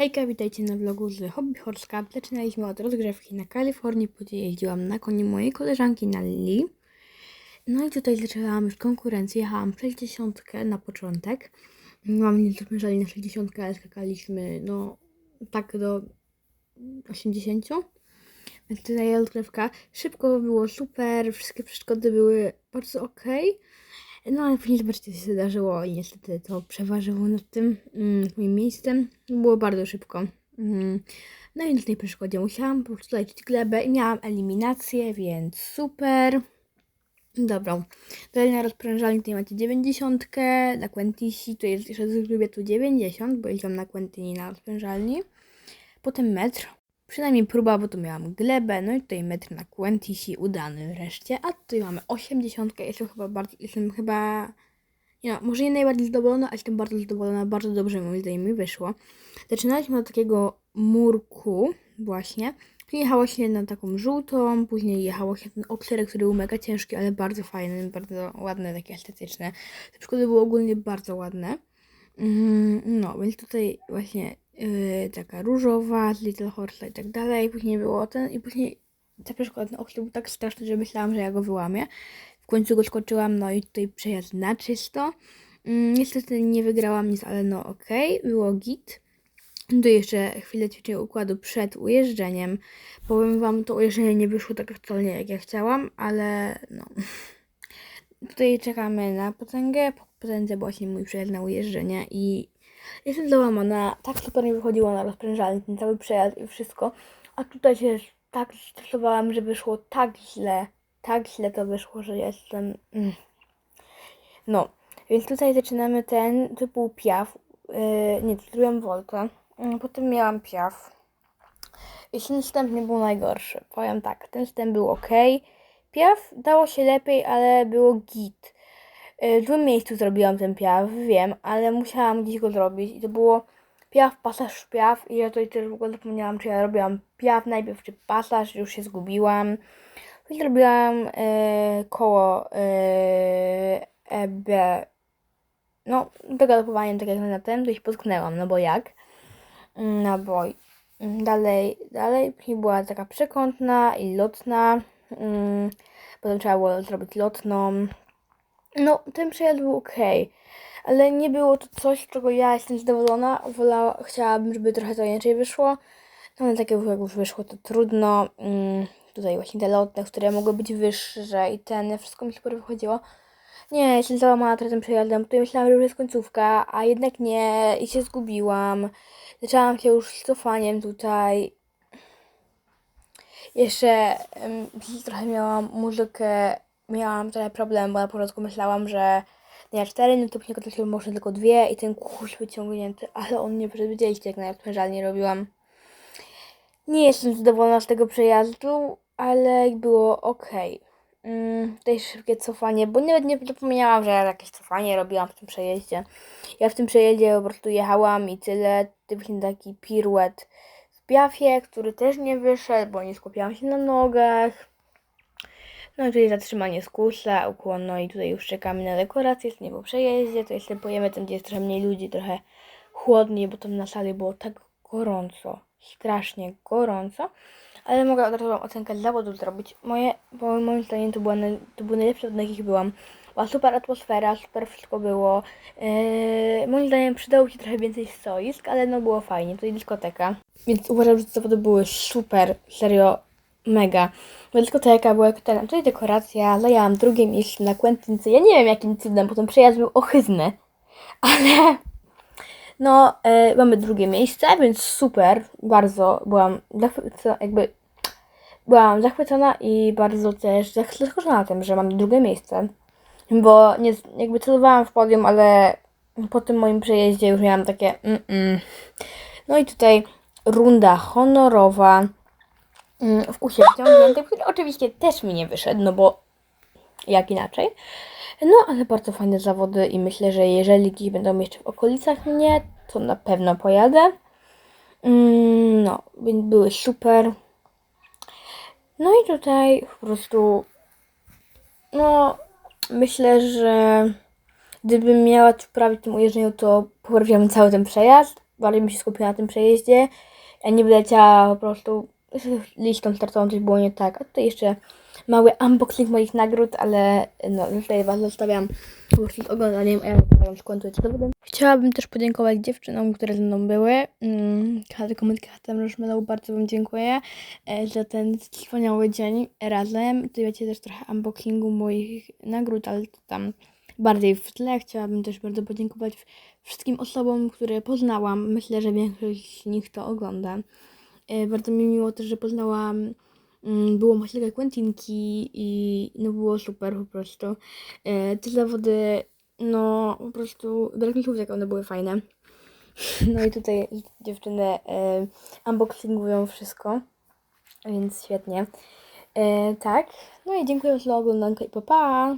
Hejka, witajcie na vlogu z Hobby Horse Cup. Zaczynaliśmy od rozgrzewki na Kalifornii, później jeździłam na koniu mojej koleżanki na Lili. No i tutaj zaczęłam już konkurencję, jechałam 60 na początek. Mam nie zmierzali na 60, ale skakaliśmy no tak do 80. Więc tutaj rozgrzewka. Szybko było super, wszystkie przeszkody były bardzo ok. No ale później zobaczcie, co się zdarzyło i niestety to przeważyło nad tym mm, moim miejscem. Było bardzo szybko. Mm. No i na tej przeszkodzie musiałam po prostu lecieć glebę i miałam eliminację, więc super. Dobra, dalej na rozprężalni tutaj macie 90, na Quentisi to jest jeszcze zrobię tu 90, bo jeździłam na Quentini na rozprężalni. Potem metr, przynajmniej próba, bo tu miałam glebę, no i tutaj metr na Quentisi udany wreszcie, a tutaj mamy 80, jestem chyba bardzo, jestem chyba, nie no, może nie najbardziej zadowolona, ale jestem bardzo zadowolona, bardzo dobrze moim zdaniem mi wyszło. Zaczynaliśmy od takiego murku właśnie, jechało się na taką żółtą, później jechało się ten okserek, który był mega ciężki, ale bardzo fajny, bardzo ładny, takie estetyczne. Te przykłady były ogólnie bardzo ładne. Mm, No, więc tutaj właśnie yy, taka różowa, z Little Horse i tak dalej. Później było ten i później te przeszkody, ten okser był tak straszny, że myślałam, że ja go wyłamię. W końcu go skoczyłam, no i tutaj przejazd na czysto. Mm, Niestety nie wygrałam nic, ale no okej, było git. Tu jeszcze chwilę ćwiczenia układu przed ujeżdżeniem. Powiem Wam, to ujeżdżenie nie wyszło tak aktualnie jak ja chciałam, ale no. Tutaj czekamy na potęgę. Po potędze właśnie mój przejazd na ujeżdżenie i jestem załamana. Tak super mi wychodziło na rozprężalni, ten cały przejazd i wszystko. A tutaj się tak stresowałam, że wyszło tak źle. Tak źle to wyszło, że jestem... Mm. No, więc tutaj zaczynamy ten typu piaf. Yy, nie, zrobiłam wolkę. Mm, Potem miałam piaf. I ten wstęp nie był najgorszy. Powiem tak, ten wstęp był ok. Piaf dało się lepiej, ale było git. Y, W złym miejscu zrobiłam ten piaf, wiem, ale musiałam gdzieś go zrobić. I to było piaf, pasaż, piaf. I ja tutaj też w ogóle zapomniałam, czy ja robiłam piaf najpierw, czy pasaż. Już się zgubiłam. Później zrobiłam y, koło y, EB. No, dogalopowaniem, tak jak na tym, to się potknęłam, no bo jak? naboj. Dalej, dalej później była taka przekątna i lotna. Mm, Potem trzeba było zrobić lotną. No, ten przejazd był ok, ale nie było to coś, czego ja jestem zadowolona. Wolała, chciałabym, żeby trochę to inaczej wyszło. No, ale takie jak już wyszło, to trudno. Mm, Tutaj właśnie te lotne, które mogły być wyższe i ten, wszystko mi super wychodziło. Nie, jestem załamana trochę tym przejazdem. Tutaj myślałam, że już jest końcówka, a jednak nie i się zgubiłam. Zaczęłam się już z cofaniem tutaj. Jeszcze em, trochę miałam muzykę, miałam trochę problem, bo na początku myślałam, że nie cztery, no to później okazało się, że można tylko dwie i ten kurz wyciągnięty, ale on nie przewidzieliście, jak najodprężalnie robiłam. Nie jestem zadowolona z tego przejazdu, ale było ok. Mm, tutaj szybkie cofanie, bo nawet nie zapomniałam, że ja jakieś cofanie robiłam w tym przejeździe. Ja w tym przejeździe po prostu jechałam i tyle. Typnie taki piruet w piafie, który też nie wyszedł, bo nie skupiałam się na nogach. No i tutaj zatrzymanie z kursa, ukłon, no i tutaj już czekamy na dekorację, jest nie po przejeździe, to jeszcze pojemy tam, gdzie jest trochę mniej ludzi, trochę chłodniej, bo tam na sali było tak gorąco, strasznie gorąco. Ale mogę od razu wam ocenkę zawodu zrobić. Moje, bo moim zdaniem to, była, to był najlepszy od jakich byłam. Była super atmosfera, super wszystko było. Yy, moim zdaniem przydało się trochę więcej stoisk, ale no było fajnie, jest dyskoteka. Więc uważam, że te zawody były super, serio, mega. Bo dyskoteka była ten, tutaj dekoracja, zajęłam drugie miejsce na Quentince. Ja nie wiem jakim cudem, bo ten przejazd był ochyzny. Ale no, e, mamy drugie miejsce, więc super. Bardzo byłam zachwycona, jakby byłam zachwycona i bardzo też zaskoczona tym, że mam drugie miejsce. Bo nie, jakby celowałam w podium, ale po tym moim przejeździe już miałam takie mm-mm. No i tutaj runda honorowa mm, w usie wciągniętym, który oczywiście też mi nie wyszedł, no bo jak inaczej. No, ale bardzo fajne zawody i myślę, że jeżeli gdzieś będą jeszcze w okolicach mnie, to na pewno pojadę. Mm, No, więc były super. No i tutaj po prostu, no, myślę, że gdybym miała poprawić w tym ujeżdżeniu, to poprawiłam cały ten przejazd, bardziej bym się skupiła na tym przejeździe, a nie wyleciała po prostu listą startową, coś było nie tak. A tutaj jeszcze mały unboxing moich nagród, ale no, tutaj Was zostawiam po prostu z oglądaniem, a ja zostawiam skończyć dowodem. Chciałabym też podziękować dziewczynom, które ze mną były. Mm, Każdy komentarz Marshmallow, bardzo Wam dziękuję e, za ten wspaniały dzień razem. Tutaj wiecie też trochę unboxingu moich nagród, ale to tam bardziej w tle. Chciałabym też bardzo podziękować wszystkim osobom, które poznałam. Myślę, że większość z nich to ogląda. E, Bardzo mi miło też, że poznałam mm, było maśleka Quentinki i no było super po prostu. E, Te zawody, no po prostu brak mi słów, jak one były fajne. No i tutaj dziewczyny e, unboxingują wszystko, więc świetnie. Tak, no i dziękuję za oglądankę i pa pa!